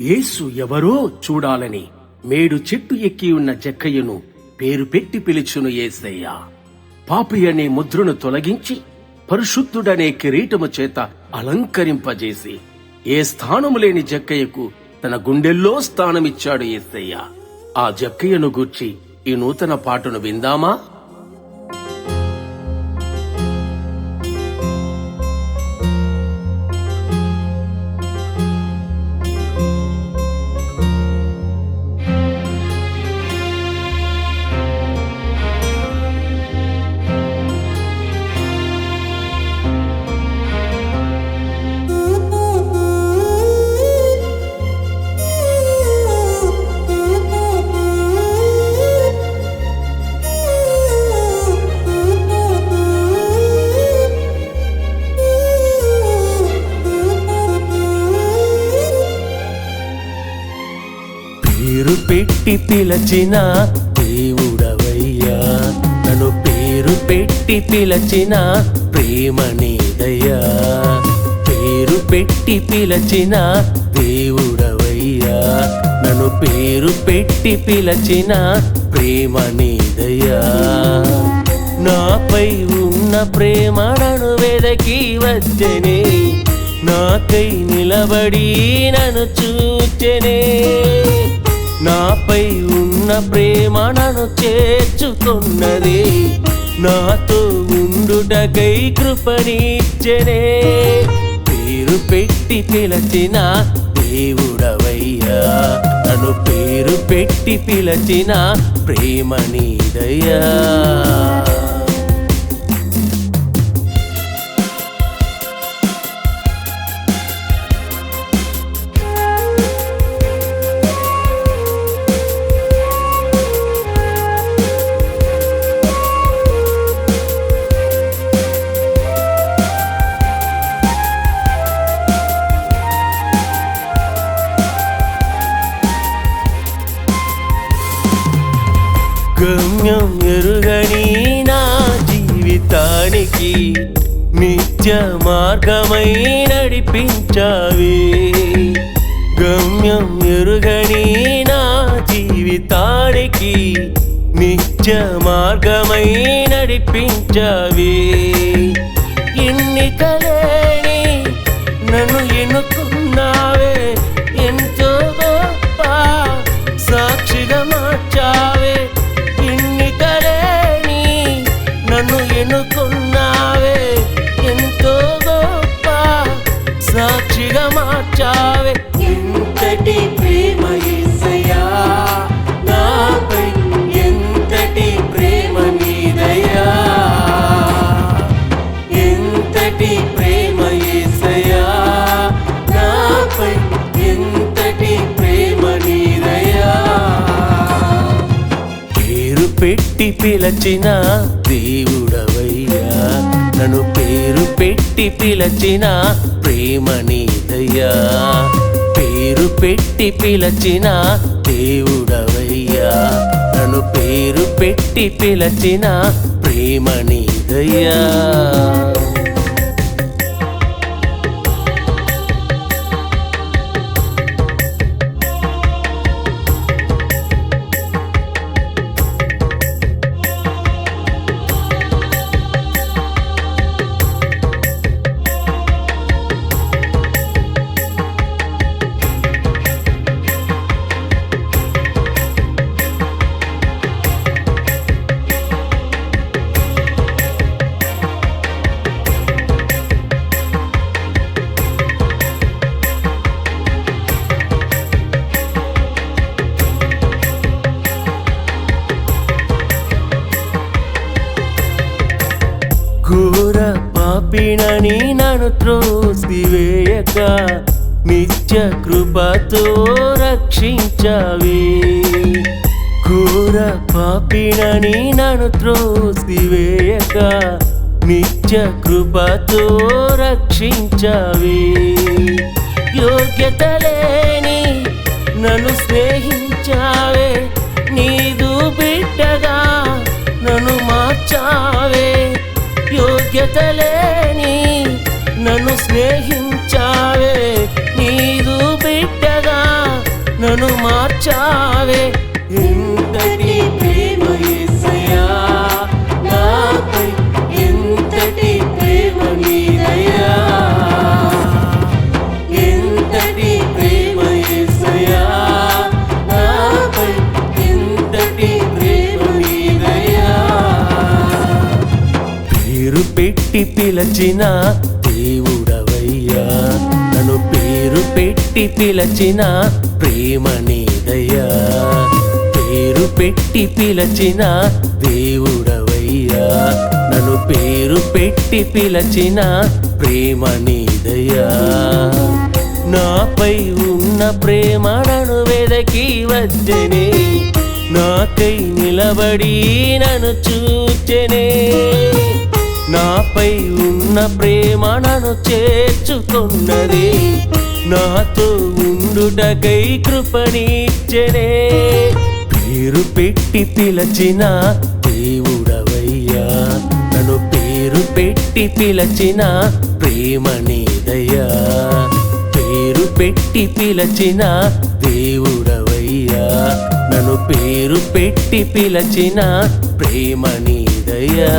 యేసు ఎవరో చూడాలని మేడు చెట్టు ఎక్కి ఉన్న జక్కయ్యను పేరు పెట్టి పిలుచును ఏసయ్య పాపి అనే ముద్రను తొలగించి పరిశుద్ధుడనే కిరీటము చేత అలంకరింపజేసి ఏ స్థానము లేని జక్కయ్యకు తన గుండెల్లో స్థానమిచ్చాడు ఏసయ్య ఆ జక్కయ్యను గూర్చి ఈ నూతన పాటను విందామా? పేరు పెట్టి పిలచిన దేవుడవయ్యా. నన్ను పేరు పెట్టి పిలచిన ప్రేమ నీదయ్యా పేరు పెట్టి పిలచిన దేవుడవయ్యా. నన్ను పేరు పెట్టి పిలచిన ప్రేమ నీదయ్యా నాపై ఉన్న ప్రేమ నన్ను వెదకి వచ్చనే. నాకై నిలబడి నన్ను చూచెనే. నాపై ఉన్న ప్రేమ నన్ను చేర్చుకున్నది నాతో ఉండుటకై కృపనిచ్చనే పేరు పెట్టి పిలచిన దేవుడవయ్యా. నన్ను పేరు పెట్టి పిలచిన ప్రేమ నీదయ్యా. గమ్యం ఎరుగని నా జీవితానికి నిత్య మార్గమై నడిపించావే. గమ్యం ఎరుగని నా జీవితానికి నిత్య మార్గమై నడిపించావే. పెట్టి పిలచిన దేవుడవయ్యా. నన్ను పేరు పెట్టి పిలచిన ప్రేమ నీదయ్యా పేరు పెట్టి పిలచిన దేవుడవయ్యా. నన్ను పేరు పెట్టి పిలచిన ప్రేమ నీదయ్యా పాపిణని నన్ను త్రోసివేయక నిత్య కృపతో రక్షించవి. ఘోర పాపిణని నన్ను త్రోసివేయక నిత్య కృపతో రక్షించవి. యోగ్యత లేని నన్ను స్నేహించావే నీదు బిడ్డగా నన్ను మార్చావే. యోగ్యత లేని స్నేహించావే నీదు బిడ్డగా మార్చావే. ఎంతటి ప్రేమ యేసయ్యా నాపై ఎంతటి ప్రేమ నీదయ్యా ఎంతటి ప్రేమ యేసయ్యా నాపై ప్రేమ నీదయ్యా పేరు పెట్టి పిలచినా పెట్టి పిలచిన ప్రేమ నీదయ్యా పేరు పెట్టి పిలచిన దేవుడవయ్యా. నన్ను పేరు పెట్టి పిలచిన ప్రేమ నీదయ్యా నాపై ఉన్న ప్రేమ నన్ను వెదకి వచ్చనే. నాకై నిలబడి నన్ను చూచెనే. నాపై ఉన్న ప్రేమ నన్ను చేర్చుకున్నది నాతో ఉండుటకై కృపణీచ్చనే పేరు పెట్టి పిలచిన దేవుడవయ్యా. నన్ను పేరు పెట్టి పిలచిన ప్రేమ నీదయ్యా పేరు పెట్టి పిలచిన దేవుడవయ్యా. నన్ను పేరు పెట్టి పిలచిన ప్రేమ నీదయ్యా